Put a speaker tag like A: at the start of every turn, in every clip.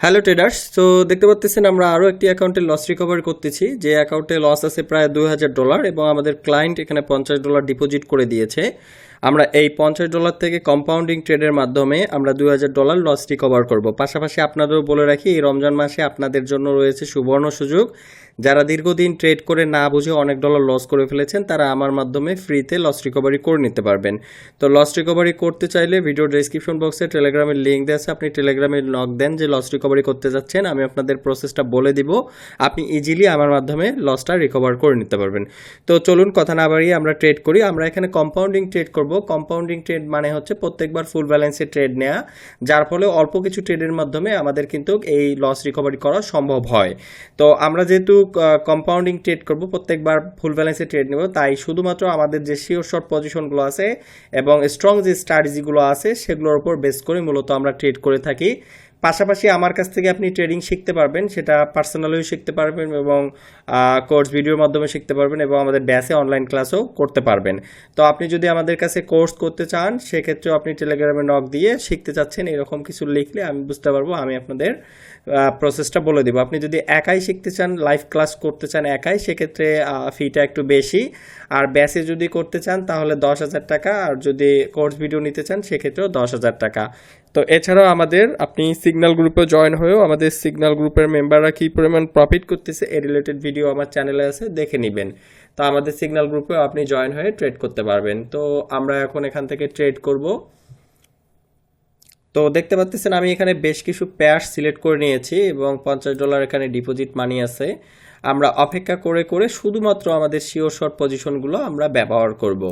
A: Hello traders তো দেখতে পাচ্ছেন আমরা আরও একটি অ্যাকাউন্টে লস রিকভার করতেছি। যে অ্যাকাউন্টে লস আছে প্রায় দুই হাজার ডলার এবং আমাদের ক্লায়েন্ট এখানে পঞ্চাশ ডলার ডিপোজিট করে দিয়েছে। আমরা এই পঞ্চাশ ডলার থেকে কম্পাউন্ডিং ট্রেডের মাধ্যমে আমরা দুই হাজার ডলার লস রিকভার করব। পাশাপাশি আপনাদেরও বলে রাখি, এই রমজান মাসে আপনাদের জন্য রয়েছে সুবর্ণ সুযোগ। যারা দীর্ঘদিন ট্রেড করে না বুঝে অনেক ডলার লস করে ফেলেছেন, তারা আমার মাধ্যমে ফ্রিতে লস রিকভারি করে নিতে পারবেন। তো লস রিকভারি করতে চাইলে ভিডিও ডেসক্রিপশন বক্সে টেলিগ্রামের লিঙ্ক দেওয়া আছে। আপনি টেলিগ্রামে নক দেন যে লস রিকভারি করতে যাচ্ছেন, আমি আপনাদের প্রসেসটা বলে দিব। আপনি ইজিলি আমার মাধ্যমে লসটা রিকভার করে নিতে পারবেন। তো চলুন কথা না বাড়িয়ে আমরা ট্রেড করি। আমরা এখানে কম্পাউন্ডিং ট্রেড করব কম্পাউন্ডিং ট্রেড মানে হচ্ছে প্রত্যেকবার ফুল ব্যালেন্সে ট্রেড নেওয়া যার ফলে অল্প কিছু ট্রেডের মাধ্যমে আমাদের কিন্তু এই লস রিকভারি করা সম্ভব হয়। তো আমরা যেহেতু কম্পাউন্ডিং ট্রেড করব, প্রত্যেকবার ফুল ব্যালেন্সে ট্রেড নেব, তাই শুধুমাত্র আমাদের যে শিওর শর্ট পজিশনগুলো আছে এবং স্ট্রং যে স্ট্র্যাটেজিগুলো আছে, সেগুলোর উপর বেস করে মূলত আমরা ট্রেড করে থাকি। পাশাপাশি আমার কাছ থেকে আপনি ট্রেডিং শিখতে পারবেন, সেটা পার্সোনালিও শিখতে পারবেন এবং কোর্স ভিডিওর মাধ্যমে শিখতে পারবেন এবং আমাদের ব্যাসে অনলাইন ক্লাসও করতে পারবেন। তো আপনি যদি আমাদের কাছে কোর্স করতে চান, সেক্ষেত্রেও আপনি টেলিগ্রামে নক দিয়ে শিখতে চাচ্ছেন, এরকম কিছু লিখলে আমি বুঝতে পারব, আমি আপনাদের প্রসেসটা বলে দিব। আপনি যদি একাই শিখতে চান লাইভ ক্লাস করতে চান একাই, সেক্ষেত্রে ফিটা একটু বেশি। আর ব্যাসে যদি করতে চান, তাহলে দশ হাজার টাকা। আর যদি কোর্স ভিডিও নিতে চান, সেক্ষেত্রেও দশ হাজার টাকা। তো এছাড়াও আমাদের আপনি সিগন্যাল গ্রুপে জয়েন হয়েও আমাদের সিগনাল গ্রুপের মেম্বাররা কী পরিমাণ প্রফিট করতেছে এ রিলেটেড ভিডিও আমার চ্যানেলে আছে, দেখে নেবেন। তো আমাদের সিগন্যাল গ্রুপেও আপনি জয়েন হয়ে ট্রেড করতে পারবেন। তো আমরা এখন এখান থেকে ট্রেড করব। তো দেখতে পাচ্ছেন আমি এখানে বেশ কিছু প্যাশ সিলেক্ট করে নিয়েছি এবং পঞ্চাশ ডলার এখানে ডিপোজিট মানি আছে। আমরা অপেক্ষা করে করে শুধুমাত্র আমাদের শিওর শর্ট পজিশনগুলো আমরা ব্যবহার করব।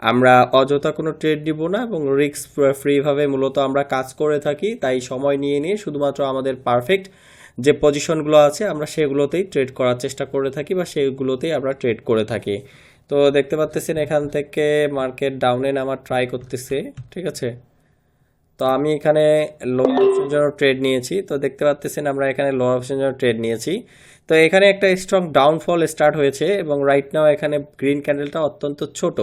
A: আমরা অযথা কোনো ট্রেড দিব না এবং রিস্ক ফ্রিভাবে মূলত আমরা কাজ করে থাকি, তাই সময় নিয়ে নিয়ে শুধুমাত্র আমাদের পারফেক্ট যে পজিশনগুলো আছে আমরা সেগুলোতেই ট্রেড করার চেষ্টা করে থাকি বা সেগুলোতেই আমরা ট্রেড করে থাকি। তো দেখতে পাচ্ছেন এখান থেকে মার্কেট ডাউনে নামার ট্রাই করতেছে, ঠিক আছে? তো আমি এখানে লো অপশন জন্য ট্রেড নিয়েছি। তো দেখতে পাচ্ছেন আমরা এখানে লো অপশন জন্য ট্রেড নিয়েছি। তো এখানে একটা স্ট্রং ডাউনফল স্টার্ট হয়েছে এবং রাইট নাও এখানে গ্রিন ক্যান্ডেলটা অত্যন্ত ছোট।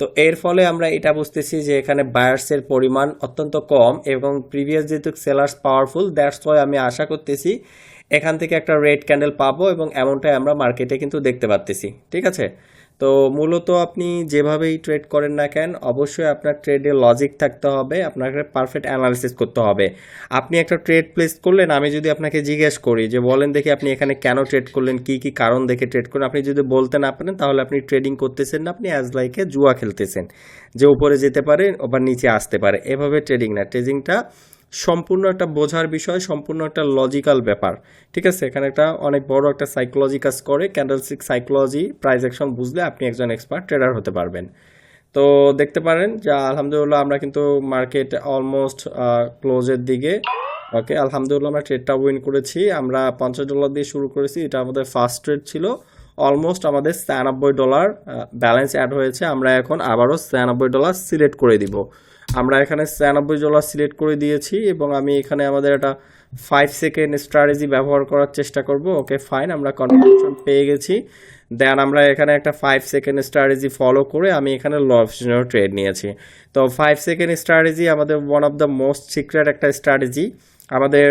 A: তো এর ফলে আমরা এটা বুঝতেছি যে এখানে বায়ার্সের পরিমাণ অত্যন্ত কম এবং প্রিভিয়াস যেহেতু সেলার্স পাওয়ারফুল দ্যাটস ওয়াই আমি আশা করতেছি এখান থেকে একটা রেড ক্যান্ডেল পাবো এবং এমনটাই আমরা মার্কেটে কিন্তু দেখতে পাচ্তেছি ঠিক আছে? তো মূলত আপনি যেভাবেই ট্রেড করেন না কেন, অবশ্যই আপনার ট্রেডে লজিক থাকতে হবে, আপনাকে পারফেক্ট অ্যানালিসিস করতে হবে। আপনি একটা ট্রেড প্লেস করলেন, আমি যদি আপনাকে জিজ্ঞেস করি যে, বলেন দেখি আপনি এখানে কেন ট্রেড করলেন, কি কি কারণ দেখে ট্রেড করলেন আপনি যদি বলতে না পারেন, তাহলে আপনি ট্রেডিং করতেছেন না, আপনি অ্যাজ লাইকে জুয়া খেলতেছেন। যে উপরে যেতে পারে, আবার নিচে আসতে পারে। এভাবে ট্রেডিং না ট্রেডিংটা সম্পূর্ণ একটা বোঝার বিষয়, সম্পূর্ণ একটা লজিক্যাল ব্যাপার। ঠিক আছে? এখানে একটা অনেক বড় একটা সাইকোলজি কাজ করে ক্যান্ডেলস্টিক সাইকোলজি প্রাইস অ্যাকশন বুঝলে আপনি একজন এক্সপার্ট ট্রেডার হতে পারবেন। তো দেখতে পারেন যে আলহামদুলিল্লাহ আমরা কিন্তু মার্কেট অলমোস্ট ক্লোজের দিকে। ওকে আলহামদুলিল্লাহ আমরা ট্রেডটা উইন করেছি। আমরা পঞ্চাশ ডলার দিয়ে শুরু করেছি। এটা আমাদের ফার্স্ট ট্রেড ছিল। অলমোস্ট আমাদের ছিয়ানব্বই ডলার ব্যালেন্স অ্যাড হয়েছে। আমরা এখন আবারও ছিয়ানব্বই ডলার সিলেক্ট করে দিব। আমরা এখানে ছিয়ানব্বই ডলার সিলেক্ট করে দিয়েছি এবং আমি এখানে আমাদের একটা ফাইভ সেকেন্ড স্ট্র্যাটেজি ব্যবহার করার চেষ্টা করব। ওকে ফাইন আমরা কনফার্মেশন পেয়ে গেছি। দেন আমরা এখানে একটা ফাইভ সেকেন্ড স্ট্র্যাটেজি ফলো করে আমি এখানে ল অপশনের ট্রেড নিয়েছি। তো ফাইভ সেকেন্ড স্ট্র্যাটেজি আমাদের one of the most secret একটা স্ট্র্যাটেজি আমাদের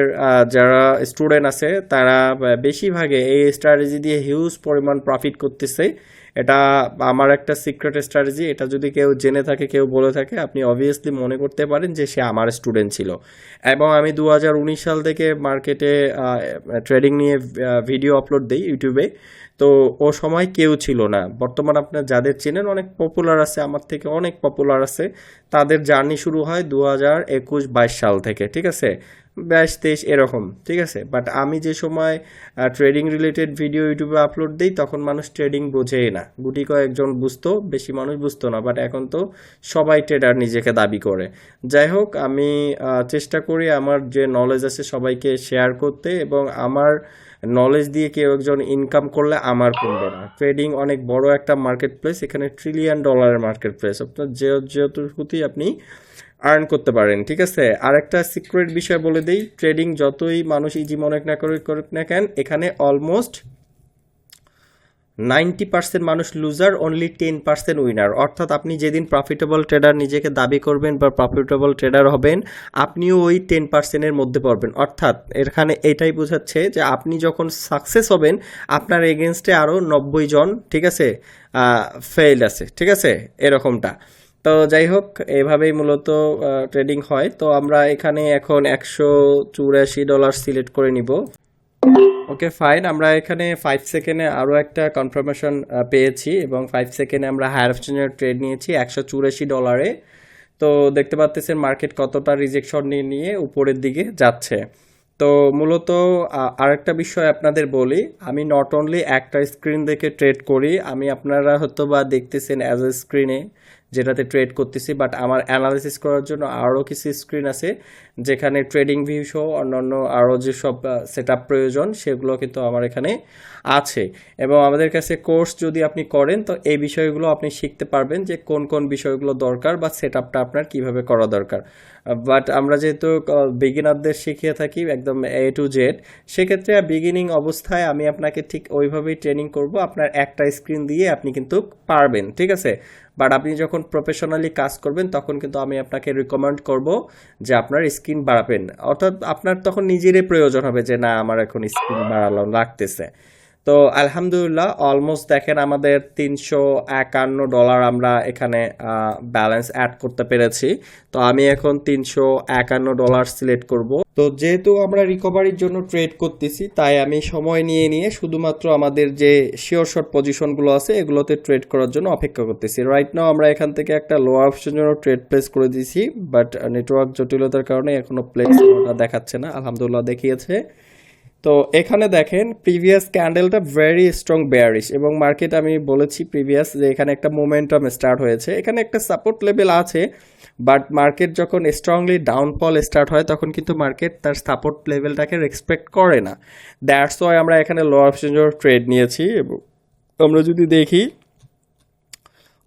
A: যারা স্টুডেন্ট আছে, তারা বেশিরভাগে এই স্ট্র্যাটেজি দিয়ে হিউজ পরিমাণ প্রফিট করতেছে। এটা আমার একটা সিক্রেট স্ট্র্যাটেজি এটা যদি কেউ জেনে থাকে, কেউ বলে থাকে, আপনি অবভিয়াসলি মনে করতে পারেন যে সে আমার স্টুডেন্ট ছিল। এবং আমি দু হাজার উনিশ সাল থেকে মার্কেটে ট্রেডিং নিয়ে ভিডিও আপলোড দিই ইউটিউবে তো ও সময় কেউ ছিল না। বর্তমান আপনার যাদের চেনেন, অনেক পপুলার আছে, আমার থেকে অনেক পপুলার আছে। তাদের জার্নি শুরু হয় দু হাজার একুশ বাইশ সাল থেকে, ঠিক আছে? বাইশ, তেইশ, এরকম, ঠিক আছে? বাট আমি যে সময় ট্রেডিং রিলেটেড ভিডিও ইউটিউবে আপলোড দিই, তখন মানুষ ট্রেডিং বোঝেই না। গুটি কয়েকজন বুঝতো, বেশি মানুষ বুঝতো না বাট এখন তো সবাই ট্রেডার নিজেকে দাবি করে। যাই হোক, আমি চেষ্টা করি আমার যে নলেজ আছে সবাইকে শেয়ার করতে এবং আমার নলেজ দিয়ে কেউ একজন ইনকাম করলে আমার কমবে না। ট্রেডিং অনেক বড় একটা মার্কেট প্লেস এখানে ট্রিলিয়ন ডলারের মার্কেট প্লেস আপনার যে আপনি আর্ন করতে পারেন, ঠিক আছে? আরেকটা সিক্রেট বিষয় বলে দিই ট্রেডিং যতই মানুষ ইজি মনে না করে করুক না কেন, এখানে অলমোস্ট নাইনটি পার্সেন্ট মানুষ loser only ten percent winner অর্থাৎ আপনি যেদিন প্রফিটেবল ট্রেডার নিজেকে দাবি করবেন বা প্রফিটেবল ট্রেডার হবেন, আপনিও ওই টেন পার্সেন্টের মধ্যে পড়বেন। অর্থাৎ এখানে এটাই বোঝাচ্ছে যে আপনি যখন সাকসেস হবেন, আপনার এগেনস্টে আরও নব্বই জন, ঠিক আছে ফেল আছে, ঠিক আছে, এরকমটা। তো যাই হোক, এভাবেই মূলত ট্রেডিং হয়। তো আমরা এখানে এখন একশো চুরাশি ডলার সিলেক্ট করে নিব। ওকে ফাইন আমরা এখানে ফাইভ সেকেন্ডে আরও একটা কনফার্মেশন পেয়েছি এবং ফাইভ সেকেন্ডে আমরা হায়ার অপশনের ট্রেড নিয়েছি একশো চুরাশি ডলারে তো দেখতে পাচ্ছেন মার্কেট কতটা রিজেকশন নিয়ে নিয়ে উপরের দিকে যাচ্ছে। তো মূলত আরেকটা বিষয় আপনাদের বলি, আমি নট অনলি একটা স্ক্রিন দেখে ট্রেড করি, আমি আপনারা হয়তো বা দেখতেছেন অ্যাজ এ স্ক্রিনে যেটাতে ট্রেড করতেছি বাট আমার অ্যানালিসিস করার জন্য আরও কিছু স্ক্রিন আছে, যেখানে ট্রেডিং ভিউ সহ অন্যান্য আরও যেসব সেট আপ প্রয়োজন, সেগুলো কিন্তু আমার এখানে আছে। এবং আমাদের কাছে কোর্স যদি আপনি করেন, তো এই বিষয়গুলো আপনি শিখতে পারবেন যে কোন কোন বিষয়গুলো দরকার বা সেট আপটা আপনার কীভাবে করা দরকার। বাট আমরা যেহেতু বিগিনারদের শিখিয়ে থাকি একদম এ টু জেড সেক্ষেত্রে বিগিনিং অবস্থায় আমি আপনাকে ঠিক ওইভাবেই ট্রেনিং করব। আপনার একটা স্ক্রিন দিয়ে আপনি কিন্তু পারবেন, ঠিক আছে? বাট আপনি যখন প্রফেশনালি কাজ করবেন, তখন কিন্তু আমি আপনাকে রিকমেন্ড করব যে আপনার স্কিন বাড়াবেন। অর্থাৎ আপনার তখন নিজেরই প্রয়োজন হবে যে, না, আমার এখন স্কিন বাড়ানো লাগতেছে। তো আলহামদুলিল্লাহ অলমোস্ট দেখেন আমাদের তিনশো একান্ন ডলার আমরা এখানে ব্যালেন্স অ্যাড করতে পেরেছি। তো আমি এখন তিনশো একান্ন ডলার সিলেক্ট করব। তো যেহেতু আমরা রিকভারির জন্য ট্রেড করতেছি, তাই আমি সময় নিয়ে নিয়ে শুধুমাত্র আমাদের যে শিওর শর্ট পজিশনগুলো আছে, এগুলোতে ট্রেড করার জন্য অপেক্ষা করতেছি। রাইট নাও আমরা এখান থেকে একটা লোয়ার অপশন জন্য ট্রেড প্লেস করে দিয়েছি বাট নেটওয়ার্ক জটিলতার কারণে এখনও প্লেস দেখাচ্ছে না। আলহামদুলিল্লাহ দেখিয়েছে। তো এখানে দেখেন প্রিভিয়াস ক্যান্ডেলটা ভেরি স্ট্রং বেয়ারিশ এবং মার্কেট আমি বলেছি প্রিভিয়াস যে এখানে একটা মোমেন্টাম স্টার্ট হয়েছে। এখানে একটা সাপোর্ট লেভেল আছে বাট মার্কেট যখন স্ট্রংলি ডাউনফল স্টার্ট হয়, তখন কিন্তু মার্কেট তার সাপোর্ট লেভেলটাকে রেসপেক্ট করে না। দ্যাটস ওয়াই আমরা এখানে লো অপশন ট্রেড নিয়েছি। এবং আমরা যদি দেখি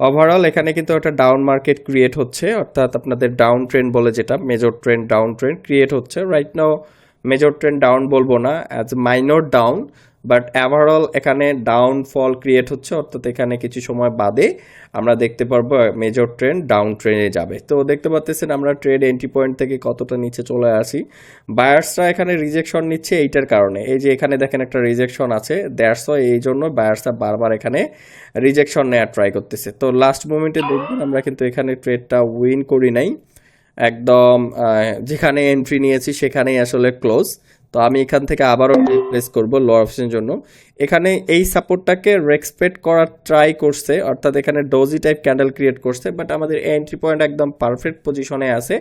A: ওভারঅল এখানে কিন্তু একটা ডাউন মার্কেট ক্রিয়েট হচ্ছে, অর্থাৎ আপনাদের ডাউন ট্রেন্ড বলে যেটা major trend down trend create হচ্ছে। Right now major trend down বলব না as minor down but overall এখানে ডাউন ফল ক্রিয়েট হচ্ছে, অর্থাৎ এখানে কিছু সময় বাদে আমরা দেখতে পারব মেজর ট্রেন্ড ডাউন ট্রেনে যাবে। তো দেখতে পাচ্ছেন আমরা ট্রেড এন্ট্রি পয়েন্ট থেকে কতটা নিচে চলে আসি। বায়ার্সরা এখানে রিজেকশন নিচ্ছে এইটার কারণে। এই যে এখানে দেখেন একটা রিজেকশন আছে দ্যাটস এই জন্য বায়ার্সরা বারবার এখানে রিজেকশন নেওয়ার ট্রাই করতেছে। তো লাস্ট মোমেন্টে দেখবেন আমরা কিন্তু এখানে ট্রেডটা উইন করি নাই। একদম যেখানে এন্ট্রি নিয়েছি সেখানেই আসলে ক্লোজ তো আমি এখান থেকে আবারও প্লেস করব লো অপশনের জন্য। এখানে এই সাপোর্টটাকে রেসপেক্ট করার ট্রাই করছে, অর্থাৎ এখানে ডোজি টাইপ ক্যান্ডেল ক্রিয়েট করছে বাট আমাদের এন্ট্রি পয়েন্ট একদম পারফেক্ট পজিশনে আছে।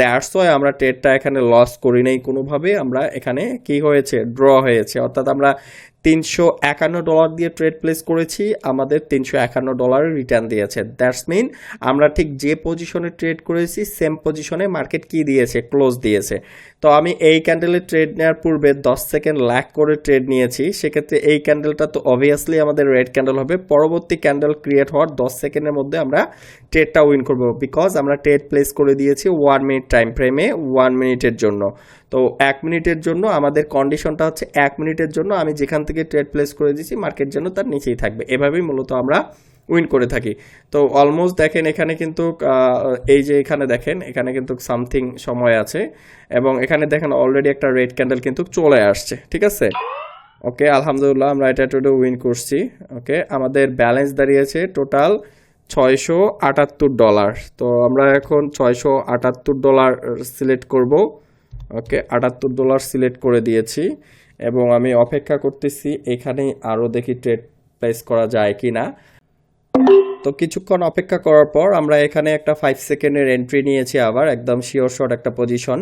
A: দ্যাটস ওয়াই আমরা ট্রেডটা এখানে লস করি নাই কোনোভাবে। আমরা এখানে কি হয়েছে? ড্র হয়েছে। অর্থাৎ আমরা তিনশো একান্ন ডলার দিয়ে ট্রেড প্লেস করেছি। আমাদের তিনশো একান্ন ডলারের রিটার্ন দিয়েছে। দ্যাটস মিন আমরা ঠিক যে পজিশনে ট্রেড করেছি সেম পজিশনে মার্কেট কি দিয়েছে? ক্লোজ দিয়েছে। তো আমি এই ক্যান্ডেলে ট্রেড নেওয়ার পূর্বে দশ সেকেন্ড ল্যাক করে ট্রেড নিয়েছি। সেক্ষেত্রে এই ক্যান্ডেলটা তো অবভিয়াসলি আমাদের রেড ক্যান্ডেল হবে। পরবর্তী ক্যান্ডেল ক্রিয়েট হওয়ার দশ সেকেন্ডের মধ্যে আমরা ট্রেডটা উইন করব। বিকজ আমরা ট্রেড প্লেস করে দিয়েছি ওয়ান মিনিট টাইম ফ্রেমে ওয়ান মিনিটের জন্য। তো এক মিনিটের জন্য আমাদের কন্ডিশনটা হচ্ছে এক মিনিটের জন্য আমি যেখান থেকে ট্রেড প্লেস করে দিয়েছি মার্কেট যেন তার নিচেই থাকবে। এভাবেই মূলত আমরা উইন করে থাকি। তো অলমোস্ট দেখেন এখানে কিন্তু এই যে এখানে দেখেন, এখানে কিন্তু সামথিং সময় আছে। এবং এখানে দেখেন অলরেডি একটা রেড ক্যান্ডেল কিন্তু চলে আসছে। ঠিক আছে? ওকে আলহামদুলিল্লাহ আমরা এটা টোটো উইন করছি। ওকে আমাদের ব্যালেন্স দাঁড়িয়েছে টোটাল ছয়শো আটাত্তর ডলার। তো আমরা এখন ছয়শো আটাত্তর ডলার সিলেক্ট করব। ওকে, আটাত্তর ডলার সিলেক্ট করে দিয়েছি। এবং আমি অপেক্ষা করতেছি এখানেই আরও দেখি ট্রেড প্লেস করা যায় কি না তো কিছুক্ষণ অপেক্ষা করার পর আমরা এখানে একটা ফাইভ সেকেন্ডের এন্ট্রি নিয়েছি আবার, একদম শিওর শট একটা পজিশন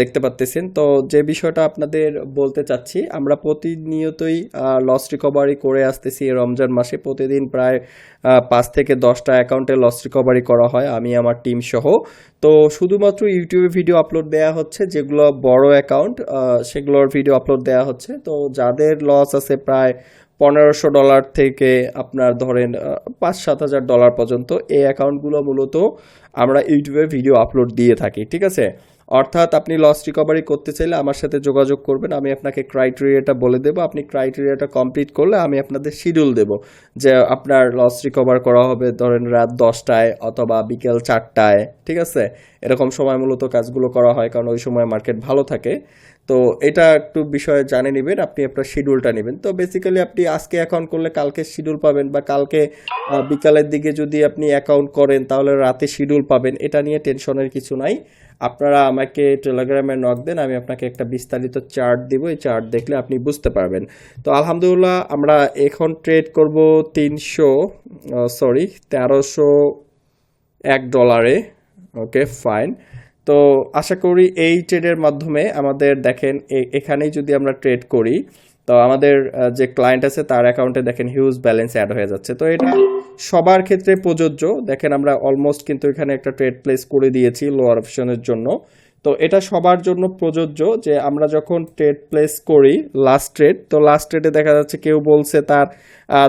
A: দেখতে পাচ্তেছেন তো যে বিষয়টা আপনাদের বলতে চাচ্ছি, আমরা প্রতিনিয়তই লস রিকভারি করে আসতেছি রমজান মাসে। প্রতিদিন প্রায় পাঁচ থেকে দশটা অ্যাকাউন্টে লস রিকভারি করা হয়, আমি, আমার টিম সহ। তো শুধুমাত্র ইউটিউবে ভিডিও আপলোড দেওয়া হচ্ছে, যেগুলো বড় অ্যাকাউন্ট সেগুলোর ভিডিও আপলোড দেওয়া হচ্ছে। তো যাদের লস আছে প্রায় পনেরোশো ডলার থেকে আপনার ধরেন পাঁচ সাত হাজার ডলার পর্যন্ত এই অ্যাকাউন্টগুলো মূলত আমরা ইউটিউবে ভিডিও আপলোড দিয়ে থাকি, ঠিক আছে? অর্থাৎ আপনি লস রিকভারি করতে চাইলে আমার সাথে যোগাযোগ করবেন, আমি আপনাকে ক্রাইটেরিয়াটা বলে দেবো। আপনি ক্রাইটেরিয়াটা কমপ্লিট করলে আমি আপনাদের শিডিউল দেব যে আপনার লস রিকভার করা হবে ধরেন রাত দশটায় অথবা বিকেল চারটায়, ঠিক আছে? এরকম সময় মূলত কাজগুলো করা হয়, কারণ ওই সময় মার্কেট ভালো থাকে। তো এটা একটু বিষয়ে জানে নেবেন, আপনি আপনার শিডিউলটা নেবেন। তো বেসিক্যালি আপনি আজকে অ্যাকাউন্ট করলে কালকে শিডিউল পাবেন বা কালকে বিকালের দিকে যদি আপনি অ্যাকাউন্ট করেন তাহলে রাতে শিডিউল পাবেন। এটা নিয়ে টেনশনের কিছু নাই। আপনারা আমাকে টেলিগ্রামে নক দেন, আমি আপনাকে একটা বিস্তারিত চার্ট দিব। এই চার্ট দেখলে আপনি বুঝতে পারবেন। তো আলহামদুলিল্লাহ আমরা এখন ট্রেড করব তিনশো সরি তেরোশো এক ডলারে ওকে ফাইন তো আশা করি এই ট্রেডের মাধ্যমে আমাদের দেখেন এখানেই যদি আমরা ট্রেড করি, তো আমাদের যে ক্লায়েন্ট আছে তার অ্যাকাউন্টে দেখেন হিউজ ব্যালেন্স অ্যাড হয়ে যাচ্ছে। তো এটা সবার ক্ষেত্রে প্রযোজ্য। দেখেন আমরা অলমোস্ট কিন্তু এখানে একটা ট্রেড প্লেস করে দিয়েছি লোয়ার অপশনের জন্য। তো এটা সবার জন্য প্রযোজ্য যে আমরা যখন ট্রেড প্লেস করি লাস্ট ট্রেড তো লাস্ট ট্রেডে দেখা যাচ্ছে কেউ বলছে তার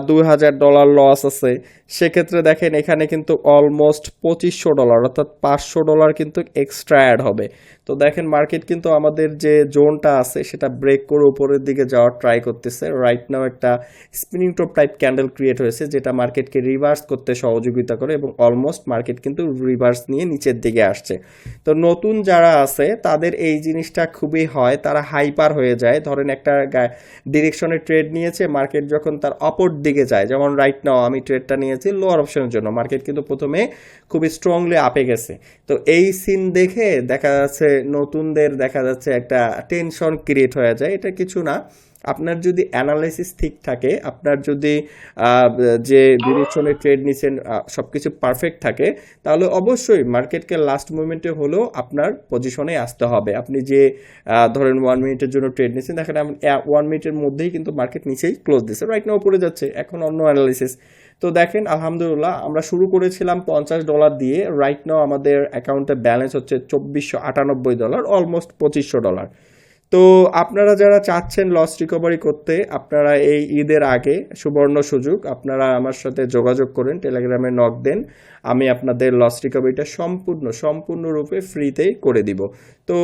A: দুই হাজার ডলার লস আছে। সেক্ষেত্রে দেখেন এখানে কিন্তু অলমোস্ট পঁচিশশো ডলার অর্থাৎ পাঁচশো ডলার কিন্তু এক্সট্রা অ্যাড হবে। তো দেখেন মার্কেট কিন্তু আমাদের যে জোনটা আছে, সেটা ব্রেক করে উপরের দিকে যাওয়ার ট্রাই করতেছে। রাইট নাও একটা spinning top type candle create হয়েছে, যেটা মার্কেটকে রিভার্স করতে সহযোগিতা করে এবং অলমোস্ট মার্কেট কিন্তু রিভার্স নিয়ে নিচের দিকে আসছে। তো নতুন যারা আছে, তাদের এই জিনিসটা খুবই হয়, তারা হাইপার হয়ে যায়। ধরেন একটা ডিরেকশনে ট্রেড নিয়েছে মার্কেট যখন তার অপর দিকে যায়, যেমন রাইট নাও আমি ট্রেডটা নিয়েছি লোয়ার অপশনের জন্য মার্কেট কিন্তু প্রথমে খুবই স্ট্রংলি আপে গেছে। তো এই সিন দেখে দেখা যাচ্ছে নতুনদের, দেখা যাচ্ছে একটা টেনশন ক্রিয়েট হয়ে যায়, এটা কিছু না। আপনার যদি অ্যানালাইসিস ঠিক থাকে, আপনার যদি যে ডিরেকশনে ট্রেড নিছেন সব কিছু পারফেক্ট থাকে, তাহলে অবশ্যই মার্কেটকে লাস্ট মুভমেন্টে হলেও আপনার পজিশনে আসতে হবে। আপনি যে ধরেন ওয়ান মিনিটের জন্য ট্রেড নিচ্ছেন দেখেন ওয়ান মিনিটের মধ্যেই কিন্তু মার্কেট নিচেই ক্লোজ দিচ্ছে রাইট নাও পড়ে যাচ্ছে, এখন অন্য অ্যানালাইসিস তো দেখেন, আলহামদুলিল্লাহ, আমরা শুরু করেছিলাম পঞ্চাশ ডলার দিয়ে রাইট নাও আমাদের অ্যাকাউন্টে ব্যালেন্স হচ্ছে চব্বিশশো আটানব্বই ডলার অলমোস্ট পঁচিশশো ডলার তো আপনারা যারা চাচ্ছেন লস রিকভারি করতে, আপনারা এই ঈদের আগে সুবর্ণ সুযোগ, আপনারা আমার সাথে যোগাযোগ করেন, টেলিগ্রামে নক দেন, আমি আপনাদের লস রিকভারিটা সম্পূর্ণ, সম্পূর্ণরূপে ফ্রিতেই করে দিব। তো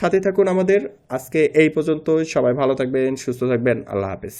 A: সাথে থাকুন আমাদের, আজকে এই পর্যন্ত সবাই ভালো থাকবেন, সুস্থ থাকবেন, আল্লাহ হাফেজ।